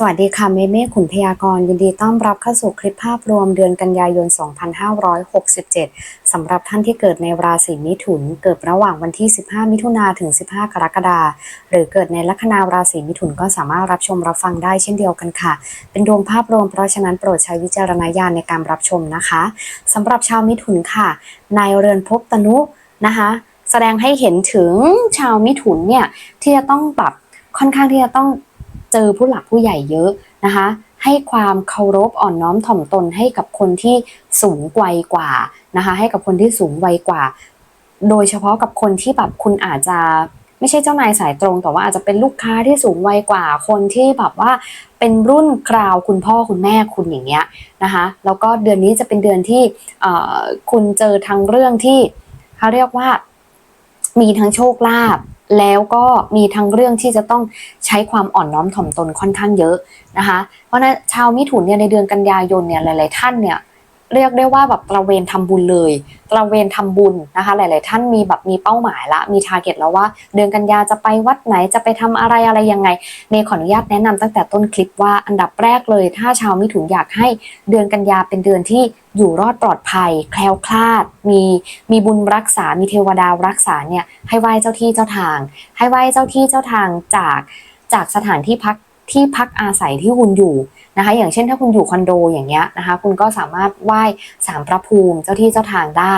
สวัสดีค่ะเมเม่ขุนพยากรณ์ยินดีต้อนรับเข้าสู่คลิปภาพรวมเดือนกันยายน 2567 สำหรับท่านที่เกิดในราศีมิถุน เกิดระหว่างวันที่ 15 มิถุนาถึง 15 กรกฎาคมหรือเกิดในลัคนาราศีมิถุนก็สามารถรับชมรับฟังได้เช่นเดียวกันค่ะ เป็นดวงภาพรวมเพราะฉะนั้นโปรดใช้วิจารณญาณในการรับชมนะคะสำหรับชาวมิถุนค่ะนายเรือนภพตนุนะคะแสดงให้เห็นถึงชาวมิถุนเนี่ยที่จะต้องแบบค่อนข้างที่จะต้อง เจอผู้หลักผู้ใหญ่เยอะนะคะ ให้ความเคารพอ่อนน้อมถ่อมตนให้กับคนที่สูงวัยกว่านะคะ ให้กับคนที่สูงวัยกว่า โดยเฉพาะกับคนที่แบบคุณอาจจะไม่ใช่เจ้านายสายตรง แต่ว่าอาจจะเป็นลูกค้าที่สูงวัยกว่าคนที่แบบว่าเป็นรุ่นคราวคุณพ่อคุณแม่คุณอย่างเงี้ยนะคะแล้วก็เดือนนี้จะเป็นเดือนที่คุณเจอทางเรื่องที่เขาเรียกว่ามีทั้งโชคลาภ แล้วก็มีทั้งเรื่องที่จะต้องใช้ความอ่อนน้อมถ่อมตนค่อนข้างเยอะนะคะ เพราะนั้นชาวมิถุนเนี่ยในเดือนกันยายนเนี่ยหลาย ๆ ท่านเนี่ย เรียกได้ว่าแบบตระเวนทำบุญเลย ตระเวนทำบุญนะคะ หลาย ๆ ท่านมีแบบมีเป้าหมายละ มีทาร์เก็ตแล้วว่า เดือนกันยาจะไปวัดไหนจะไปทำอะไรอะไรยังไงเมย์ขออนุญาตแนะนำตั้งแต่ต้นคลิปว่าอันดับแรกเลย ถ้าชาวมิถุนอยากให้เดือนกันยาเป็นเดือนที่อยู่รอดปลอดภัย แคล้วคลาด มีมีบุญรักษา มีเทวดารักษาเนี่ยให้ไหว้เจ้าที่เจ้าทาง ให้ไหว้เจ้าที่เจ้าทางจากจากสถานที่พัก ที่พักอาศัยที่คุณอยู่นะคะ อย่างเช่นถ้าคุณอยู่คอนโดอย่างเงี้ยนะคะ คุณก็สามารถไหว้สามพระภูมิเจ้าที่เจ้าทางได้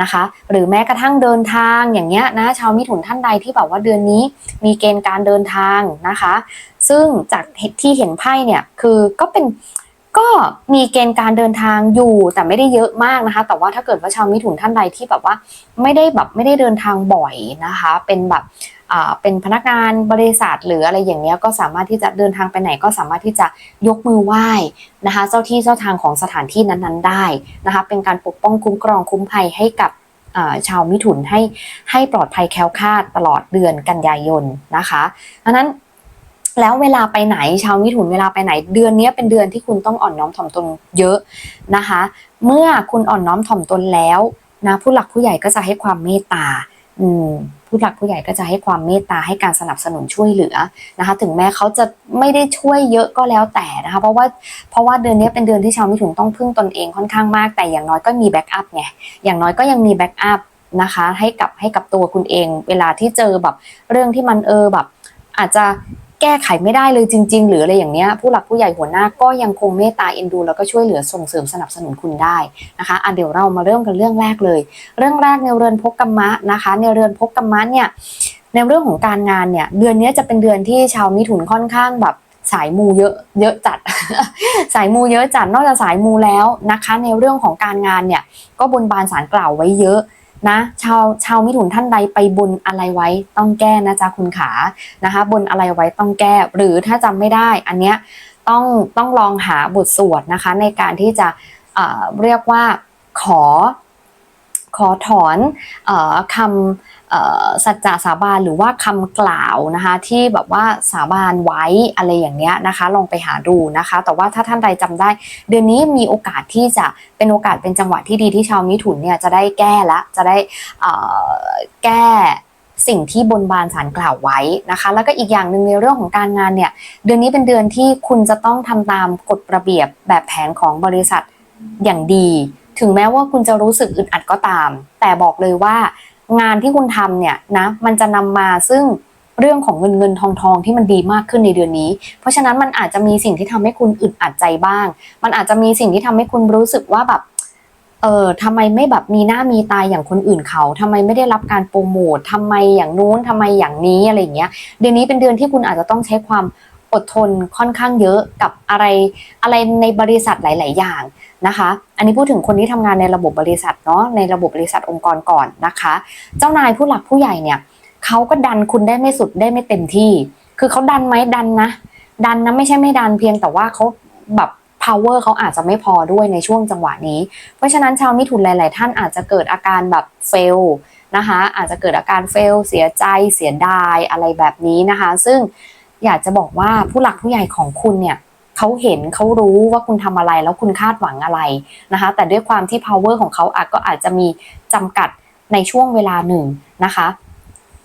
นะคะ หรือแม้กระทั่งเดินทางอย่างเงี้ยนะชาวมิถุนท่านใดที่แบบว่าเดือนนี้มีเกณฑ์การเดินทางนะคะ ซึ่งจากที่เห็นไพ่เนี่ยคือก็เป็น ก็มีเกณฑ์การเดินทางอยู่แต่ไม่ได้เยอะมากนะคะ แต่ว่าถ้าเกิดว่าชาวมิถุนท่านใดที่แบบว่าไม่ได้แบบไม่ได้เดินทางบ่อยนะคะ เป็นแบบเป็นพนักงานบริษัทหรืออะไรอย่างเงี้ยก็สามารถที่จะเดินทางไปไหนก็สามารถที่จะยกมือไหว้นะคะ เจ้าที่เจ้าทางของสถานที่นั้นๆ ได้นะคะ เป็นการปกป้องคุ้มครองคุ้มภัยให้กับชาวมิถุนให้ให้ปลอดภัยแคล้วคลาดตลอดเดือนกันยายนนะคะดังนั้น แล้วเวลาไปไหนชาวมิถุนเวลาไปไหน เดือนนี้เป็นเดือนที่คุณต้องอ่อนน้อมถ่อมตนเยอะนะคะ เมื่อคุณอ่อนน้อมถ่อมตนแล้วนะผู้หลักผู้ใหญ่ก็จะให้ความเมตตาอืมผู้หลักผู้ใหญ่ก็จะให้ความเมตตาให้การสนับสนุนช่วยเหลือนะคะ ถึงแม้เขาจะไม่ได้ช่วยเยอะก็แล้วแต่นะคะ เพราะว่าเพราะว่าเดือนนี้เป็นเดือนที่ชาวมิถุนต้องพึ่งตนเองค่อนข้างมาก แต่อย่างน้อยก็มีแบ็กอัพไงอย่างน้อยก็ยังมีแบ็กอัพนะคะให้กับให้กับตัวคุณเอง เวลาที่เจอแบบเรื่องที่มันเออแบบ อาจจะ แก้ไขไม่ได้เลยจริง ๆ หรืออะไรอย่างเนี้ยผู้หลักผู้ใหญ่หัวหน้าก็ยังคงเมตตาเอ็นดู แล้วก็ช่วยเหลือส่งเสริมสนับสนุนคุณได้นะคะอะเดี๋ยวเรามาเริ่มกันเรื่องแรกเลย เรื่องแรกในเรือนภพกรรมะนะคะ ในเรือนภพกรรมะเนี่ยในเรื่องของการงานเนี่ย เดือนนี้จะเป็นเดือนที่ชาวมิถุนค่อนข้างแบบสายมูเยอะเยอะจัด สายมูเยอะจัดนอกจากสายมูแล้วนะคะ ในเรื่องของการงานเนี่ย ก็บนบานสารกล่าวไว้เยอะ นะชาวชาวมิถุนท่านใดไปบนอะไรไว้ต้องแก้นะจ๊ะคุณขานะคะบนอะไรไว้ต้องแก้ หรือถ้าจำไม่ได้อันเนี้ยต้องต้องลองหาบทสวดนะคะ ในการที่จะเอ่อเรียกว่าขอขอถอนเออคำ สัจจะสาบานหรือว่าคำกล่าวนะคะที่แบบว่าสาบานไว้อะไรอย่างเงี้ยนะคะลองไปหาดูนะคะ แต่ว่าถ้าท่านใดจำได้ เดือนนี้มีโอกาสที่จะเป็นโอกาสเป็นจังหวะที่ดีที่ชาวมิถุนเนี่ยจะได้แก้ละจะได้แก้สิ่งที่บนบานสารกล่าวไว้นะคะ แล้วก็อีกอย่างหนึ่งในเรื่องของการงานเนี่ยเดือนนี้เป็นเดือนที่คุณจะต้องทำตามกฎระเบียบแบบแผนของบริษัทอย่างดี ถึงแม้ว่าคุณจะรู้สึกอึดอัดก็ตาม แต่บอกเลยว่า งานที่คุณทำเนี่ยนะมันจะนำมาซึ่งเรื่องของเงินเงินทองทองที่มันดีมากขึ้นในเดือนนี้ เพราะฉะนั้นมันอาจจะมีสิ่งที่ทำให้คุณอึดอัดใจบ้าง มันอาจจะมีสิ่งที่ทำให้คุณรู้สึกว่าแบบ เออทำไมไม่แบบมีหน้ามีตาอย่างคนอื่นเขาทำไมไม่ได้รับการโปรโมททำไมอย่างนู้นทำไมอย่างนี้อะไรอย่างเงี้ย เดือนนี้เป็นเดือนที่คุณอาจจะต้องใช้ความ อดทนค่อนข้างเยอะกับอะไรอะไรในบริษัทหลาย ๆ อย่างนะคะ อันนี้พูดถึงคนที่ทำงานในระบบบริษัทเนาะในระบบบริษัทองค์กรก่อนนะคะ เจ้านายผู้หลักผู้ใหญ่เนี่ยเขาก็ดันคุณได้ไม่สุดได้ไม่เต็มที่ คือเขาดันไหมดันนะ ดันนะไม่ใช่ไม่ดันเพียงแต่ว่าเขาแบบ power เขาอาจจะไม่พอด้วยในช่วงจังหวะนี้ เพราะฉะนั้นชาวมิถุนหลาย ๆ ท่านอาจจะเกิดอาการแบบ fail นะคะ อาจจะเกิดอาการ fail เสียใจเสียดายอะไรแบบนี้นะคะ ซึ่ง อยากจะบอกว่าผู้หลักผู้ใหญ่ของคุณเนี่ยเขาเห็นเขารู้ว่าคุณทำอะไรแล้วคุณคาดหวังอะไรนะคะ แต่ด้วยความที่ power ของเขาอาจก็อาจจะมีจำกัดในช่วงเวลาหนึ่งนะคะ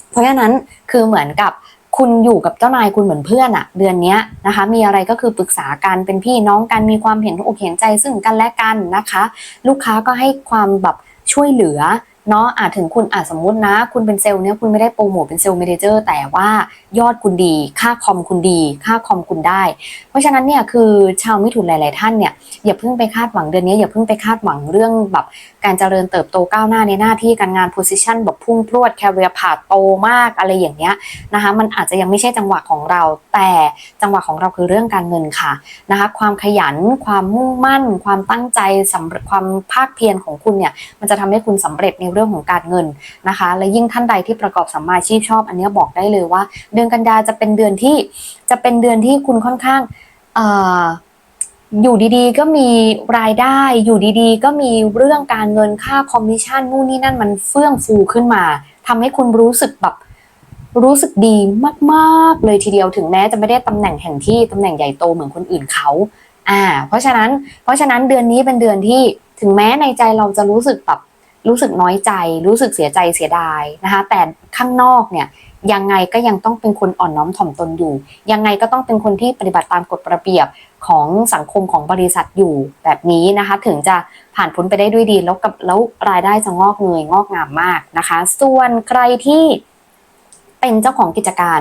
เพราะฉะนั้นคือเหมือนกับคุณอยู่กับเจ้านายคุณเหมือนเพื่อนอะเดือนนี้นะคะ มีอะไรก็คือปรึกษากันเป็นพี่น้องกันมีความเห็นอกเห็นใจซึ่งกันและกันนะคะ ลูกค้าก็ให้ความแบบช่วยเหลือ เนาะอาจถึงคุณอาจสมมุตินะ คุณเป็นเซลล์เนี่ยคุณไม่ได้โปรโมทเป็นเซลล์เมเนเจอร์แต่ว่ายอดคุณดี ค่าคอมคุณดี ค่าคอมคุณได้ เพราะฉะนั้นเนี่ยคือชาวมิถุนหลาย ๆ ท่านเนี่ยอย่าเพิ่งไปคาดหวังเดือนนี้อย่าเพิ่งไปคาดหวังเรื่องแบบการเจริญเติบโตก้าวหน้าในหน้าที่การงานโพสิชันแบบพุ่งพรวดแคริเอร์พาโตมากอะไรอย่างเงี้ยนะคะมันอาจจะยังไม่ใช่จังหวะของเรา แต่จังหวะของเราคือเรื่องการเงินค่ะนะคะความขยันความมุ่งมั่น ความตั้งใจสำความภาคเพียรของคุณเนี่ยมันจะทำให้คุณสำเร็จในเรื่องของการเงินนะคะ และยิ่งท่านใดที่ประกอบสัมมาชีพชอบ อันเนี้ยบอกได้เลยว่า เดือนกันยาจะเป็นเดือนที่จะเป็นเดือนที่คุณค่อนข้างอออยู่ดีๆ ก็มีรายได้อยู่ดีๆ ก็มีเรื่องการเงินค่าคอมมิชชั่นนู่นนี่นั่นมันเฟื่องฟูขึ้นมาทำให้คุณรู้สึกแบบรู้สึกดีมากๆ เลยทีเดียวถึงแม้จะไม่ได้ตำแหน่งแห่งที่ตำแหน่งใหญ่โตเหมือนคนอื่นเขาอ่า เพราะฉะนั้นเพราะฉะนั้นเดือนนี้เป็นเดือนที่ถึงแม้ในใจเราจะรู้สึกแบบ รู้สึกน้อยใจ รู้สึกเสียใจเสียดายนะคะแต่ข้างนอกเนี่ยยังไงก็ยังต้องเป็นคนอ่อนน้อมถ่อมตนอยู่ ยังไงก็ต้องเป็นคนที่ปฏิบัติตามกฎระเบียบของสังคมของบริษัทอยู่แบบนี้นะคะ ถึงจะผ่านพ้นไปได้ด้วยดีแล้วกับแล้วรายได้จะงอกเงยงอกงามมากนะคะ ส่วนใครที่ เป็นเจ้าของกิจการ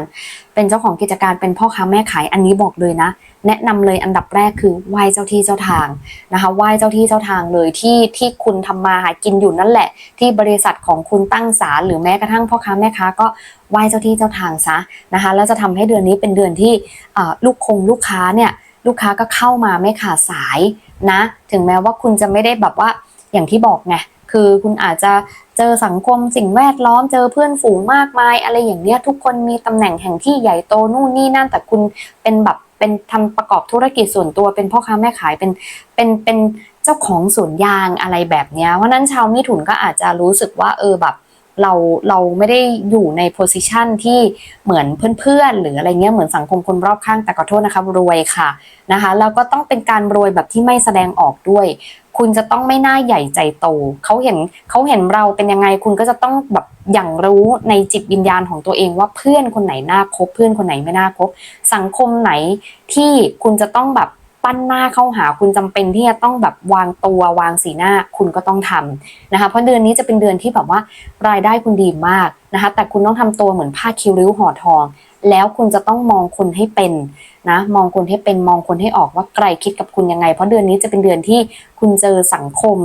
เป็นเจ้าของกิจการเป็นพ่อค้าแม่ขายอันนี้บอกเลยนะ แนะนำเลยอันดับแรกคือไหว้เจ้าที่เจ้าทางนะคะไหว้เจ้าที่เจ้าทางเลยที่ที่คุณทำมาหากินอยู่นั่นแหละ ที่บริษัทของคุณตั้งศาลหรือแม้กระทั่งพ่อค้าแม่ค้าก็ไหว้เจ้าที่เจ้าทางซะนะคะแล้วจะทำให้เดือนนี้เป็นเดือนที่ลูกคงลูกค้าเนี่ยลูกค้าก็เข้ามาไม่ขาดสายนะ ถึงแม้ว่าคุณจะไม่ได้แบบว่าอย่างที่บอกไง คือคุณอาจจะเจอสังคมสิ่งแวดล้อมเจอเพื่อนฝูงมากมาย อะไรอย่างเนี้ยทุกคนมีตำแหน่งแห่งที่ใหญ่โตนู่นนี่นั่นแต่คุณเป็นแบบเป็นทำประกอบธุรกิจส่วนตัวเป็นพ่อค้าแม่ขายเป็นเป็นเป็นเจ้าของสวนยางอะไรแบบเนี้ยเพราะนั้นชาวมิถุนก็อาจจะรู้สึกว่าเออแบบเราเราไม่ได้อยู่ในโพสิชันที่เหมือนเพื่อนๆ หรืออะไรเงี้ยเหมือนสังคมคนรอบข้างแต่ขอโทษนะคะรวยค่ะนะคะแล้วก็ต้องเป็นการรวยแบบที่ไม่แสดงออกด้วย คุณจะต้องไม่น่าใหญ่ใจโตเขาเห็นเขาเห็นเราเป็นยังไงคุณก็จะต้องแบบอย่างรู้ในจิตวิญญาณของตัวเองว่าเพื่อนคนไหนน่าคบเพื่อนคนไหนไม่น่าคบสังคมไหนที่คุณจะต้องแบบปั้นหน้าเข้าหาคุณจำเป็นที่จะต้องแบบวางตัววางสีหน้าคุณก็ต้องทำนะคะเพราะเดือนนี้จะเป็นเดือนที่แบบว่ารายได้คุณดีมากนะคะแต่คุณต้องทำตัวเหมือนผ้าคิริ้วห่อทอง แล้วคุณจะต้องมองคนให้เป็นนะมองคนให้เป็นมองคนให้ออกว่าใครคิดกับคุณยังไง เพราะเดือนนี้จะเป็นเดือนที่คุณเจอสังคม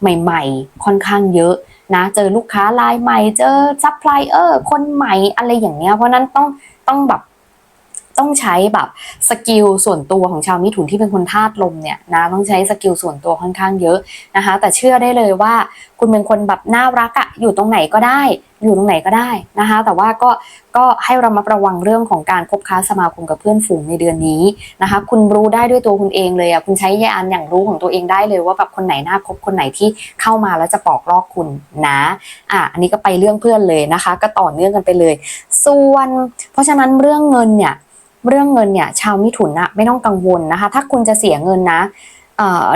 ใหม่ ๆ ค่อนข้างเยอะนะเจอลูกค้ารายใหม่ เจอซัพพลายเออร์คนใหม่อะไรอย่างเงี้ยเพราะนั้นต้องต้องแบบ ต้องใช้แบบสกิลส่วนตัวของชาวมิถุนที่เป็นคนธาตุลมเนี่ยนะต้องใช้สกิลส่วนตัวค่อนข้างเยอะนะคะ แต่เชื่อได้เลยว่าคุณเป็นคนแบบน่ารักอะอยู่ตรงไหนก็ได้ อยู่ตรงไหนก็ได้นะคะ แต่ว่าก็ก็ให้เรามาระวังเรื่องของการคบค้าสมาคมกับเพื่อนฝูงในเดือนนี้นะคะ คุณรู้ได้ด้วยตัวคุณเองเลยอะคุณใช้ยานอย่างรู้ของตัวเองได้เลยว่าแบบคนไหนน่าคบคนไหนที่เข้ามาแล้วจะปอกลอกคุณนะอะอันนี้ก็ไปเรื่องเพื่อนเลยนะคะ ก็ต่อเนื่องกันไปเลย ส่วน เพราะฉะนั้นเรื่องเงินเนี่ย เรื่องเงินเนี่ยชาวมิถุนนะไม่ต้องกังวลนะคะ ถ้าคุณจะเสียเงินนะ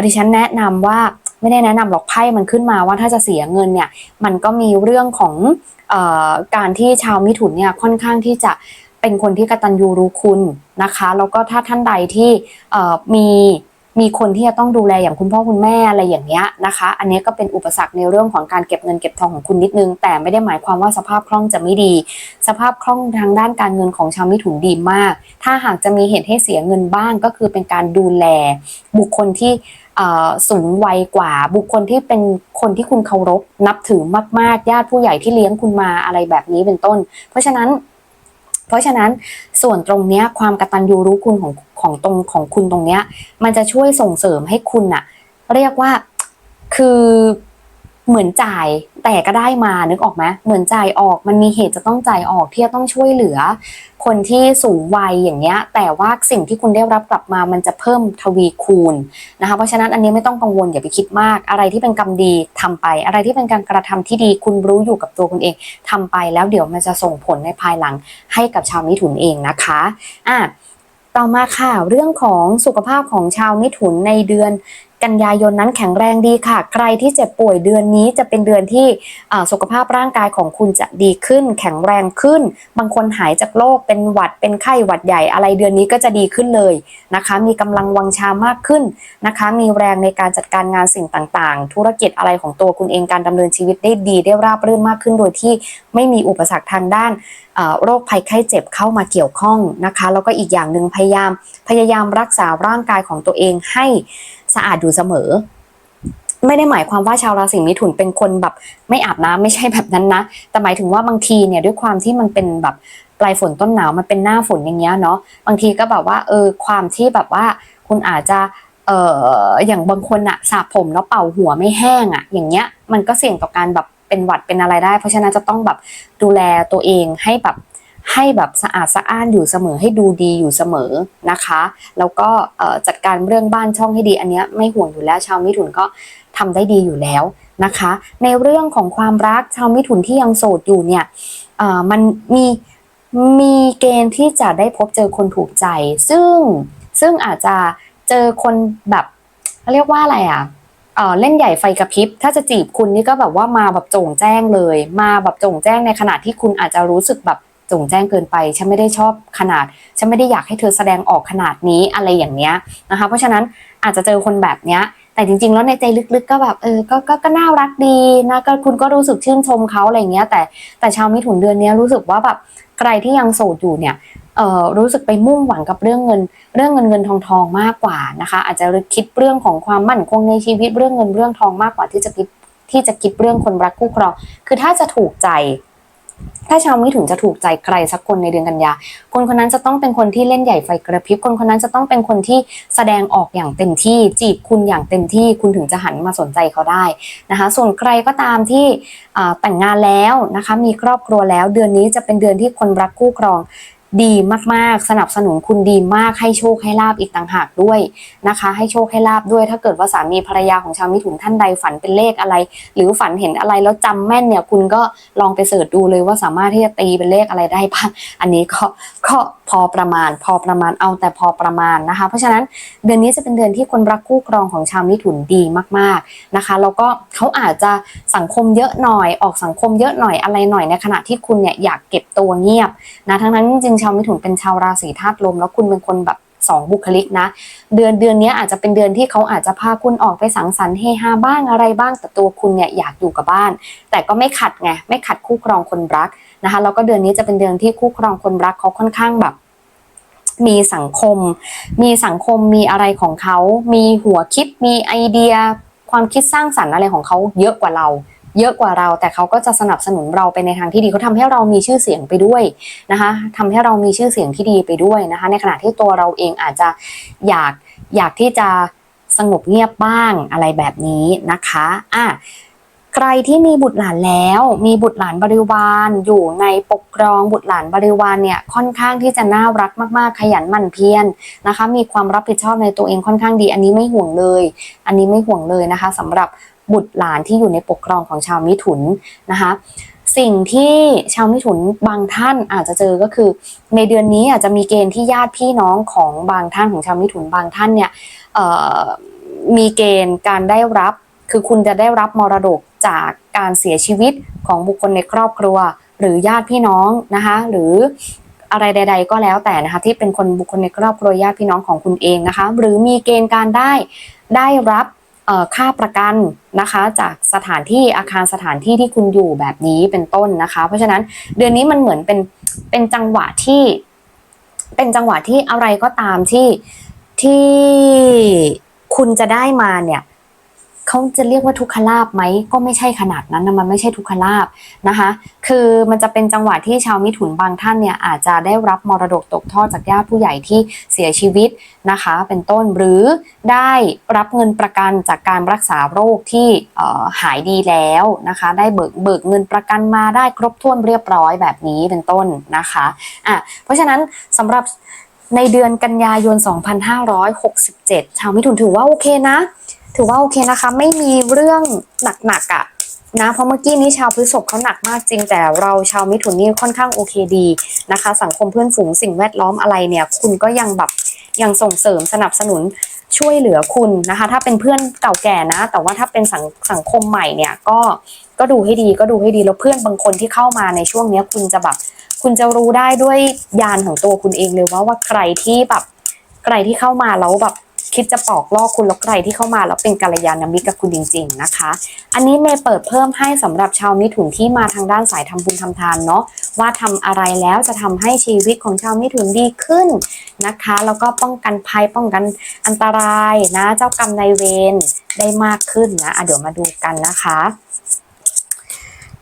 ดิฉันแนะนำว่าไม่ได้แนะนำหรอกไพ่มันขึ้นมาว่าถ้าจะเสียเงินเนี่ยมันก็มีเรื่องของออการที่ชาวมิถุนเนี่ยค่อนข้างที่จะเป็นคนที่กตัญญูรู้คุณนะคะ แล้วก็ถ้าท่านใดที่มี มีคนที่จะต้องดูแลอย่างคุณพ่อคุณแม่อะไรอย่างเงี้ยนะคะ อันนี้ก็เป็นอุปสรรคในเรื่องของการเก็บเงินเก็บทองของคุณนิดนึง แต่ไม่ได้หมายความว่าสภาพคล่องจะไม่ดี สภาพคล่องทางด้านการเงินของชาวมิถุนดีมาก ถ้าหากจะมีเหตุให้เสียเงินบ้างก็คือเป็นการดูแลบุคคลที่สูงวัยกว่าบุคคลที่เป็นคนที่คุณเคารพนับถือมาก ๆ ญาติผู้ใหญ่ที่เลี้ยงคุณมาอะไรแบบนี้เป็นต้น เพราะฉะนั้น เพราะฉะนั้นส่วนตรงเนี้ยความกตัญญูรู้คุณของของตรงของคุณตรงเนี้ย มันจะช่วยส่งเสริมให้คุณอะเรียกว่าคือ เหมือนจ่ายแต่ก็ได้มานึกออกไหมเหมือนจ่ายออกมันมีเหตุจะต้องจ่ายออกที่จะต้องช่วยเหลือ คนที่สูงวัยอย่างเงี้ย แต่ว่าสิ่งที่คุณได้รับกลับมามันจะเพิ่มทวีคูณนะคะเพราะฉะนั้นอันนี้ไม่ต้องกังวลอย่าไปคิดมาก อะไรที่เป็นกรรมดีทำไป อะไรที่เป็นการกระทำที่ดีคุณรู้อยู่กับตัวคุณเองทำไปแล้วเดี๋ยวมันจะส่งผลในภายหลังให้กับชาวมิถุนเองนะคะอะต่อมาค่ะเรื่องของสุขภาพของชาวมิถุนในเดือน กันยายนนั้นแข็งแรงดีค่ะ ใครที่เจ็บป่วยเดือนนี้จะเป็นเดือนที่สุขภาพร่างกายของคุณจะดีขึ้น แข็งแรงขึ้น บางคนหายจากโรคเป็นหวัดเป็นไข้หวัดใหญ่อะไรเดือนนี้ก็จะดีขึ้นเลยนะคะ มีกำลังวังชามากขึ้นนะคะ มีแรงในการจัดการงานสิ่งต่างๆ ธุรกิจอะไรของตัวคุณเองการดำเนินชีวิตได้ดีได้ราบรื่นมากขึ้นโดยที่ไม่มีอุปสรรคทางด้านโรคภัยไข้เจ็บเข้ามาเกี่ยวข้องนะคะ แล้วก็อีกอย่างหนึ่งพยายามพยายามรักษาร่างกายของตัวเองให้ สะอาดอยู่เสมอ ไม่ได้หมายความว่าชาวราศีมิถุนเป็นคนแบบไม่อาบน้ำไม่ใช่แบบนั้นนะ แต่หมายถึงว่าบางทีเนี่ยด้วยความที่มันเป็นแบบปลายฝนต้นหนาวมันเป็นหน้าฝนอย่างเงี้ยเนาะบางทีก็แบบว่าเออความที่แบบว่าคุณอาจจะเอออย่างบางคนอะสระผมแล้วเป่าหัวไม่แห้งอะอย่างเงี้ยมันก็เสี่ยงต่อการแบบเป็นหวัดเป็นอะไรได้ เพราะฉะนั้นจะต้องแบบดูแลตัวเองให้แบบ ให้แบบสะอาดสะอ้านอยู่เสมอให้ดูดีอยู่เสมอนะคะ แล้วก็จัดการเรื่องบ้านช่องให้ดีอันเนี้ยไม่ห่วงอยู่แล้วชาวมิถุนก็ทำได้ดีอยู่แล้วนะคะ ในเรื่องของความรักชาวมิถุนที่ยังโสดอยู่เนี่ยมันมีมีเกณฑ์ที่จะได้พบเจอคนถูกใจ ซึ่งซึ่งอาจจะเจอคนแบบเรียกว่าอะไรอะเอ่อเล่นใหญ่ไฟกระพริบ ถ้าจะจีบคุณนี่ก็แบบว่ามาแบบโจ่งแจ้งเลย มาแบบโจ่งแจ้งในขณะที่คุณอาจจะรู้สึกแบบ จ่งแจ้งเกินไป ฉันไม่ได้ชอบขนาด ฉันไม่ได้อยากให้เธอแสดงออกขนาดนี้อะไรอย่างเงี้ยนะคะ เพราะฉะนั้นอาจจะเจอคนแบบเนี้ย แต่จริง ๆ แล้วในใจลึกๆก็แบบเออก็ก็ก็น่ารักดีนะก็คุณก็รู้สึกชื่นชมเขาอะไรอย่างเงี้ย แต่แต่ชาวมิถุนเดือนนี้รู้สึกว่าแบบใครที่ยังโสดอยู่เนี่ยเออรู้สึกไปมุ่งหวังกับเรื่องเงิน เรื่องเงินเงินทองทองมากกว่านะคะ อาจจะคิดเรื่องของความมั่นคงในชีวิตเรื่องเงินเรื่องทองมากกว่าที่จะคิดที่จะคิดเรื่องคนรักคู่ครอง คือถ้าจะถูกใจ ถ้าชาวมิถุนจะถูกใจใครสักคนในเดือนกันยา คนคนนั้นจะต้องเป็นคนที่เล่นใหญ่ไฟกระพริบ คนคนนั้นจะต้องเป็นคนที่แสดงออกอย่างเต็มที่ จีบคุณอย่างเต็มที่ คุณถึงจะหันมาสนใจเขาได้นะคะ ส่วนใครก็ตามที่แต่งงานแล้วนะคะ มีครอบครัวแล้ว เดือนนี้จะเป็นเดือนที่คนรักคู่ครอง ดีมากๆ สนับสนุนคุณดีมากให้โชคให้ลาบอีกต่างหากด้วยนะคะ ให้โชคให้ลาบด้วย ถ้าเกิดว่าสามีภรรยาของชาวมิถุนท่านใดฝันเป็นเลขอะไร หรือฝันเห็นอะไรแล้วจำแม่นเนี่ยคุณก็ลองไปเสิร์ชดูเลยว่าสามารถที่จะตีเป็นเลขอะไรได้บ้างอันนี้ก็ก็พอประมาณ พอประมาณเอาแต่พอประมาณนะคะ เพราะฉะนั้นเดือนนี้จะเป็นเดือนที่คนรักคู่ครองของชาวมิถุนดีมากๆนะคะแล้วก็เขาอาจจะสังคมเยอะหน่อยออกสังคมเยอะหน่อยอะไรหน่อยในขณะที่คุณเนี่ยอยากเก็บตัวเงียบนะทั้งนั้นจริงชาวมิถุนเป็นชาวราศีธาตุลม แล้วคุณเป็นคนแบบสองบุคลิกนะ เดือนเดือนนี้อาจจะเป็นเดือนที่เขาอาจจะพาคุณออกไปสังสรรค์เฮฮาบ้างอะไรบ้างแต่ตัวคุณเนี่ยอยากอยู่กับบ้าน แต่ก็ไม่ขัดไงไม่ขัดคู่ครองคนรักนะคะแล้วก็เดือนนี้จะเป็นเดือนที่คู่ครองคนรักเขาค่อนข้างแบบ มีสังคม มีสังคมมีอะไรของเขา มีหัวคิดมีไอเดีย ความคิดสร้างสรรค์อะไรของเขาเยอะกว่าเรา เยอะกว่าเรา แต่เขาก็จะสนับสนุนเราไปในทางที่ดีเขาทำให้เรามีชื่อเสียงไปด้วยนะคะทำให้เรามีชื่อเสียงที่ดีไปด้วยนะคะ ในขณะที่ตัวเราเองอาจจะอยากอยากที่จะสงบเงียบบ้างอะไรแบบนี้นะคะอะใครที่มีบุตรหลานแล้ว มีบุตรหลานบริวารอยู่ในปกครองบุตรหลานบริวารเนี่ยค่อนข้างที่จะน่ารักมากๆ ขยันหมั่นเพียรนะคะ มีความรับผิดชอบในตัวเองค่อนข้างดี อันนี้ไม่ห่วงเลย อันนี้ไม่ห่วงเลยนะคะสำหรับ บุตรหลานที่อยู่ในปกครองของชาวมิถุนนะคะสิ่งที่ชาวมิถุนบางท่านอาจจะเจอก็คือ ในเดือนนี้อาจจะมีเกณฑ์ที่ญาติพี่น้องของบางท่านของชาวมิถุนบางท่านเนี่ยมีเกณฑ์การได้รับ คือคุณจะได้รับมรดกจากการเสียชีวิตของบุคคลในครอบครัว หรือญาติพี่น้องนะคะหรืออะไรใด ๆ ก็แล้วแต่นะคะที่เป็นคนบุคคลในครอบครัวญาติพี่น้องของคุณเองนะคะหรือมีเกณฑ์การได้ได้รับ ค่าประกันนะคะ จากสถานที่อาคารสถานที่ที่คุณอยู่แบบนี้เป็นต้นนะคะ เพราะฉะนั้นเดือนนี้มันเหมือนเป็นเป็นจังหวะที่ เป็นจังหวะที่อะไรก็ตามที่ที่คุณจะได้มาเนี่ย เขาจะเรียกว่าทุกขลาบไหมก็ไม่ใช่ขนาดนั้นนะมันไม่ใช่ทุกขลาบนะคะ คือมันจะเป็นจังหวะที่ชาวมิถุนบางท่านเนี่ยอาจจะได้รับมรดกตกทอดจากญาติผู้ใหญ่ที่เสียชีวิตนะคะ เป็นต้นหรือได้รับเงินประกันจากการรักษาโรคที่หายดีแล้วนะคะ ได้เบิกเบิกเงินประกันมาได้ครบถ้วนเรียบร้อยแบบนี้เป็นต้นนะคะอะเพราะฉะนั้นสำหรับในเดือนกันยายน 2567 ชาวมิถุนถือว่าโอเคนะ ถือว่าโอเคนะคะ ไม่มีเรื่องหนักๆอะ่ะนะเพราะเมื่อกี้นี้ชาวพฤษภเขาหนักมากจริง แต่เราชาวมิถุนนี่ค่อนข้างโอเคดีนะคะ สังคมเพื่อนฝูงสิ่งแวดล้อมอะไรเนี่ย คุณก็ยังแบบยังส่งเสริมสนับสนุนช่วยเหลือคุณนะคะ ถ้าเป็นเพื่อนเก่าแก่นะ แต่ว่าถ้าเป็นสังสังคมใหม่เนี่ยก็ก็ดูให้ดีก็ดูให้ดีแล้วเพื่อนบางคนที่เข้ามาในช่วงเนี้ยคุณจะแบบคุณจะรู้ได้ด้วยยานของตัวคุณเองเลยว่าว่าใครที่แบบใครที่เข้ามาแล้วแบบ คิดจะปอกลอกคุณแล้วใครที่เข้ามาแล้วเป็นกัลยาณมิตรกับคุณจริง ๆนะคะ อันนี้เมย์เปิดเพิ่มให้สำหรับชาวมิถุนที่มาทางด้านสายทำบุญทำทานเนาะว่าทำอะไรแล้วจะทำให้ชีวิตของชาวมิถุนดีขึ้นนะคะ แล้วก็ป้องกันภัยป้องกันอันตรายนะ เจ้ากรรมนายเวรได้มากขึ้นนะะเดี๋ยวมาดูกันนะคะ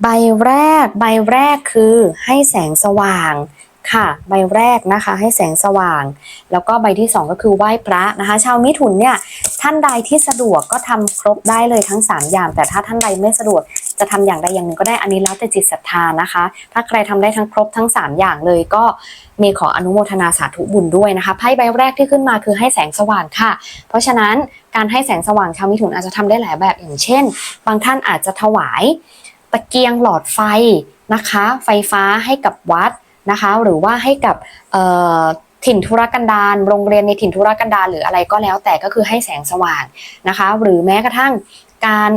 ใบแรกใบแรกคือให้แสงสว่าง ค่ะ ใบแรกนะคะให้แสงสว่าง แล้วก็ใบที่สองก็คือไหว้พระนะคะ ชาวมิถุนเนี่ยท่านใดที่สะดวกก็ทำครบได้เลยทั้ง 3 อย่าง แต่ถ้าท่านใดไม่สะดวกจะทำอย่างใดอย่างหนึ่งก็ได้อันนี้แล้วแต่จิตศรัทธานะคะ ถ้าใครทำได้ทั้งครบทั้ง 3 อย่างเลยก็มีขออนุโมทนาสาธุบุญด้วยนะคะไพ่ใบแรกที่ขึ้นมาคือให้แสงสว่างค่ะ เพราะฉะนั้นการให้แสงสว่างชาวมิถุนอาจจะทำได้หลายแบบอย่างเช่น บางท่านอาจจะถวายตะเกียงหลอดไฟนะคะ ไฟฟ้าให้กับวัด นะคะ หรือว่าให้กับถิ่นธุรกันดารโรงเรียนในถิ่นธุรกันดารหรืออะไรก็แล้วแต่ก็คือให้แสงสว่างนะคะ หรือแม้กระทั่งการ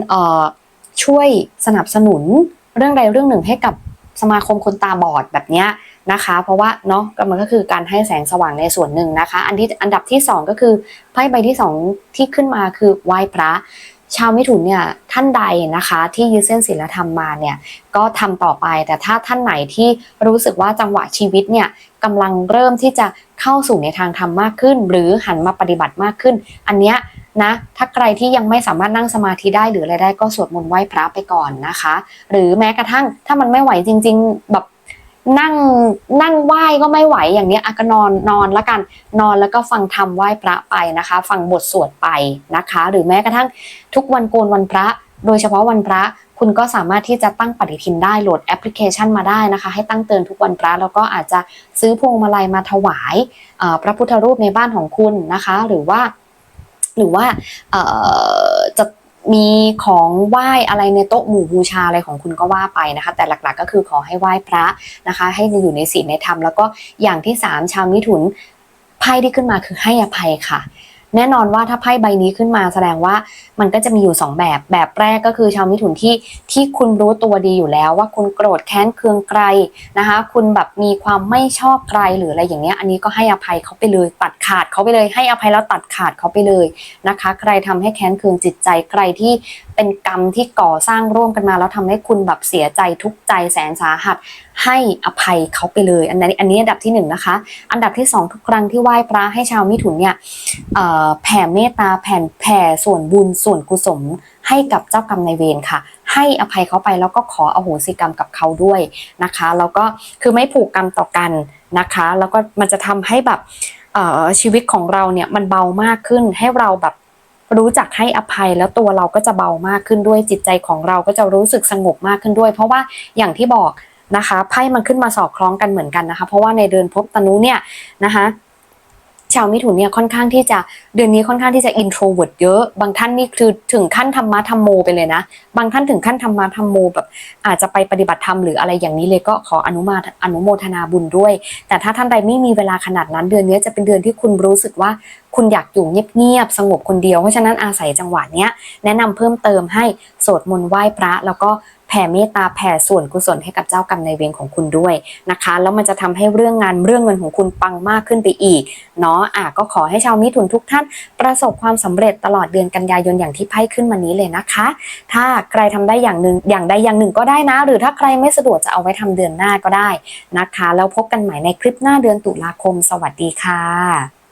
ช่วยสนับสนุนเรื่องใดเรื่องหนึ่งให้กับสมาคมคนตาบอดแบบนี้นะคะ เพราะว่าเนาะมันก็คือการให้แสงสว่างในส่วนหนึ่งนะคะ อันที่อันดับที่สองก็คือไพ่ใบที่สองที่ขึ้นมาคือไหว้พระ ชาวมิถุนเนี่ยท่านใดนะคะที่ยึดเส้นศีลธรรมมาเนี่ยก็ทำต่อไปแต่ถ้าท่านไหนที่รู้สึกว่าจังหวะชีวิตเนี่ยกำลังเริ่มที่จะเข้าสู่ในทางธรรมมากขึ้น หรือหันมาปฏิบัติมากขึ้น อันเนี้ยนะถ้าใครที่ยังไม่สามารถนั่งสมาธิได้หรืออะไรได้ก็สวดมนต์ไหว้พระไปก่อนนะคะ หรือแม้กระทั่งถ้ามันไม่ไหวจริง ๆ แบบ นั่งนั่งไหว้ก็ไม่ไหวอย่างนี้อะก็นอนนอนละกันนอนแล้วก็ฟังธรรมไหว้พระไปนะคะ ฟังบทสวดไปนะคะ หรือแม้กระทั่งทุกวันโกนวันพระ โดยเฉพาะวันพระคุณก็สามารถที่จะตั้งปฏิทินได้โหลดแอปพลิเคชันมาได้นะคะ ให้ตั้งเตือนทุกวันพระแล้วก็อาจจะซื้อพวงมาลัยมาถวายพระพุทธรูปในบ้านของคุณนะคะ หรือว่า หรือว่าจะ มีของไหว้อะไรในโต๊ะหมู่บูชาอะไรของคุณก็ว่าไปนะคะ แต่หลักๆก็คือขอให้ไหว้พระนะคะ ให้อยู่ในศีลในธรรมแล้วก็อย่างที่สามชาวมิถุนไพ่ที่ขึ้นมาคือให้อภัยค่ะ แน่นอนว่าถ้าไพ่ใบนี้ขึ้นมาแสดงว่ามันก็จะมีอยู่ 2 แบบแบบแรกก็คือชาวมิถุนที่ที่คุณรู้ตัวดีอยู่แล้ว ว่าคุณโกรธแค้นเคืองใครนะคะ คุณแบบมีความไม่ชอบใครหรืออะไรอย่างเงี้ยอันนี้ก็ให้อภัยเขาไปเลยตัดขาดเขาไปเลยให้อภัยแล้วตัดขาดเขาไปเลยนะคะ ใครทำให้แค้นเคืองจิตใจใครที่ เป็นกรรมที่ก่อสร้างร่วมกันมาแล้วทำให้คุณแบบเสียใจทุกใจแสนสาหัส ให้อภัยเขาไปเลย อันนี้อันนี้อันดับที่หนึ่งนะคะ อันดับที่สองทุกครั้งที่ไหว้พระให้ชาวมิถุนเนี่ยแผ่เมตตาแผ่แผ่ส่วนบุญส่วนกุศลให้กับเจ้ากรรมนายเวรค่ะ ให้อภัยเขาไปแล้วก็ขออโหสิกรรมกับเขาด้วยนะคะแล้วก็คือไม่ผูกกรรมต่อกันนะคะ แล้วก็มันจะทำให้แบบชีวิตของเราเนี่ยมันเบามากขึ้นให้เราแบบ รู้จักให้อภัยแล้วตัวเราก็จะเบามากขึ้นด้วยจิตใจของเราก็จะรู้สึกสงบมากขึ้นด้วย เพราะว่าอย่างที่บอกนะคะไพ่มันขึ้นมาสอดคล้องกันเหมือนกันนะคะ เพราะว่าในเดือนภพตนุเนี่ยนะคะ ชาวมิถุนเนี่ยค่อนข้างที่จะเดือนนี้ค่อนข้างที่จะ introvert เยอะ บางท่านนี่คือถึงขั้นธรรมะธรรมโมไปเลยนะ บางท่านถึงขั้นธรรมะธรรมโมแบบอาจจะไปปฏิบัติธรรมหรืออะไรอย่างนี้เลยก็ขออนุมาอนุโมทนาบุญด้วย แต่ถ้าท่านใดไม่มีเวลาขนาดนั้นเดือนนี้จะเป็นเดือนที่คุณรู้สึกว่าคุณอยากอยู่เงียบๆสงบคนเดียวเพราะฉะนั้นอาศัยจังหวะเนี้ยแนะนำเพิ่มเติมให้สวดมนต์ไหว้พระ แล้วก็ ผ่เมตตาแผ่ส่วนกุศลให้กับเจ้ากรรมนายเวรของคุณด้วยนะคะ แล้วมันจะทำให้เรื่องงานเรื่องเงินของคุณปังมากขึ้นไปอีกเนาะอะก็ขอให้ชาวมิถุนทุกท่าน ประสบความสำเร็จตลอดเดือนกันยายนอย่างที่ไพ่ขึ้นมานี้เลยนะคะ ถ้าใครทำได้อย่างหนึ่งอย่างใดอย่างหนึ่งก็ได้นะ หรือถ้าใครไม่สะดวกจะเอาไว้ทำเดือนหน้าก็ได้นะคะ แล้วพบกันใหม่ในคลิปหน้าเดือนตุลาคม สวัสดีค่ะ